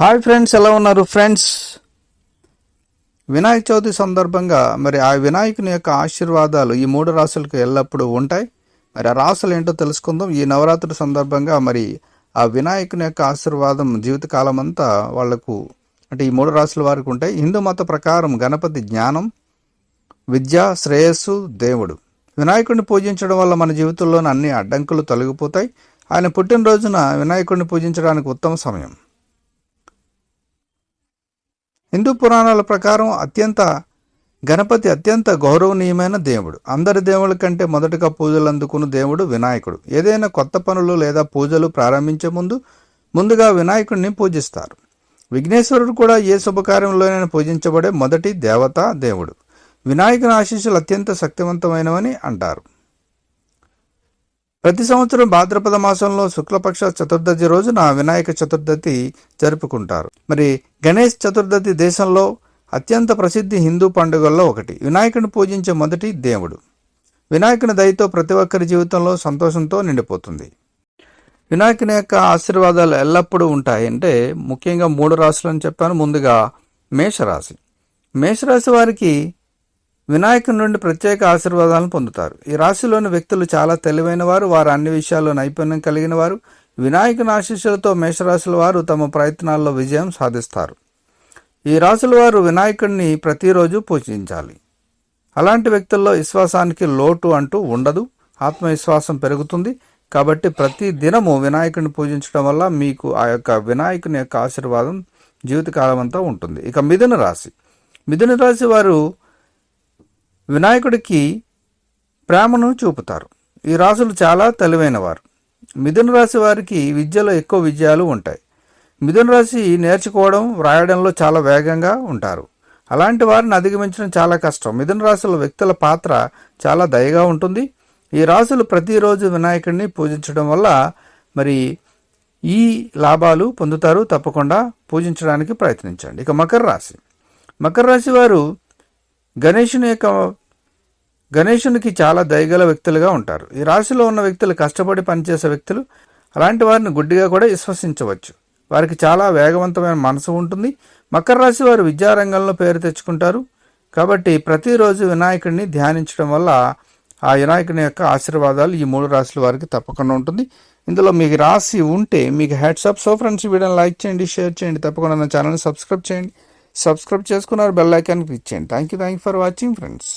Hi friends ఎలా ఉన్నారు friends? Vinayaka Chavithi సందర్భంగా మరి ఆ వినాయకుని యొక్క ఆశీర్వాదాలు ఈ మూడు రాసులకు ఎల్లప్పుడూ ఉంటాయి. మరి ఆ రాసులు ఏంటో తెలుసుకుందాం. ఈ నవరాత్రి సందర్భంగా మరి ఆ వినాయకుని యొక్క ఆశీర్వాదం జీవితకాలం అంతా వాళ్ళకు అంటే ఈ మూడు రాసుల వారికి ఉంటాయి. హిందూ మత ప్రకారం గణపతి జ్ఞానం విద్య శ్రేయస్సు దేవుడు. వినాయకుడిని పూజించడం వల్ల మన జీవితంలోని అన్ని అడ్డంకులు తొలగిపోతాయి. ఆయన పుట్టినరోజున వినాయకుడిని పూజించడానికి ఉత్తమ సమయం. హిందూ పురాణాల ప్రకారం అత్యంత గణపతి అత్యంత గౌరవనీయమైన దేవుడు. అందరి దేవుల కంటే మొదటగా పూజలు అందుకున్న దేవుడు వినాయకుడు. ఏదైనా కొత్త పనులు లేదా పూజలు ప్రారంభించే ముందు ముందుగా వినాయకుడిని పూజిస్తారు. విఘ్నేశ్వరుడు కూడా ఏ శుభకార్యంలోనైనా పూజించబడే మొదటి దేవత దేవుడు. వినాయకుని ఆశీస్సులు అత్యంత శక్తివంతమైనవని అంటారు. ప్రతి సంవత్సరం భాద్రపద మాసంలో శుక్లపక్ష చతుర్దశి రోజున వినాయక చతుర్దశి జరుపుకుంటారు. మరి గణేష్ చతుర్దశి దేశంలో అత్యంత ప్రసిద్ధి హిందూ పండుగల్లో ఒకటి. వినాయకుని పూజించే మొదటి దేవుడు. వినాయకుని దయతో ప్రతి ఒక్కరి జీవితంలో సంతోషంతో నిండిపోతుంది. వినాయకుని యొక్క ఆశీర్వాదాలు ఎల్లప్పుడూ ఉంటాయి. అంటే ముఖ్యంగా మూడు రాశులు అని చెప్పాను. ముందుగా మేషరాశి. మేషరాశి వారికి వినాయకుని నుండి ప్రత్యేక ఆశీర్వాదాలను పొందుతారు. ఈ రాశిలోని వ్యక్తులు చాలా తెలివైన వారు వారు అన్ని విషయాల్లో నైపుణ్యం కలిగిన వారు వినాయకుని ఆశీస్సులతో మేషరాశుల వారు తమ ప్రయత్నాల్లో విజయం సాధిస్తారు. ఈ రాశుల వారు వినాయకుడిని ప్రతిరోజు పూజించాలి. అలాంటి వ్యక్తుల్లో విశ్వాసానికి లోటు అంటూ ఉండదు. ఆత్మవిశ్వాసం పెరుగుతుంది. కాబట్టి ప్రతి దినము వినాయకుడిని పూజించడం వల్ల మీకు ఆ యొక్క వినాయకుని యొక్క ఆశీర్వాదం జీవితకాలం అంతా ఉంటుంది. ఇక మిథున రాశి. మిథున రాశి వారు వినాయకుడికి ప్రేమను చూపుతారు. ఈ రాశులు చాలా తెలివైన వారు మిథున రాశి వారికి విద్యలో ఎక్కువ విజయాలు ఉంటాయి. మిథున రాశి నేర్చుకోవడం వ్రాయడంలో చాలా వేగంగా ఉంటారు. అలాంటి వారిని అధిగమించడం చాలా కష్టం. మిథున రాశుల వ్యక్తుల పాత్ర చాలా దయగా ఉంటుంది. ఈ రాశులు ప్రతిరోజు వినాయకుడిని పూజించడం వల్ల మరి ఈ లాభాలు పొందుతారు. తప్పకుండా పూజించడానికి ప్రయత్నించండి. ఇక మకర రాశి. మకర రాశి వారు గణేషుని యొక్క గణేషునికి చాలా దయగల వ్యక్తులుగా ఉంటారు. ఈ రాశిలో ఉన్న వ్యక్తులు కష్టపడి పనిచేసే వ్యక్తులు అలాంటి వారిని గుడ్డిగా కూడా విశ్వసించవచ్చు. వారికి చాలా వేగవంతమైన మనసు ఉంటుంది. మకర రాశి వారు విద్యారంగంలో పేరు తెచ్చుకుంటారు. కాబట్టి ప్రతిరోజు వినాయకుడిని ధ్యానించడం వల్ల ఆ వినాయకుని యొక్క ఆశీర్వాదాలు ఈ మూడు రాశుల వారికి తప్పకుండా ఉంటుంది. ఇందులో మీకు రాసి ఉంటే మీకు హ్యాట్సాప్ సో ఫ్రెండ్స్ వీడియోని లైక్ చేయండి షేర్ చేయండి. తప్పకుండా నా ఛానల్ని సబ్స్క్రైబ్ చేయండి. సబ్స్క్రైబ్ చేసుకున్నారు బెల్ ఐకాన్ క్లిక్ చేయండి. Thank you thank you for watching friends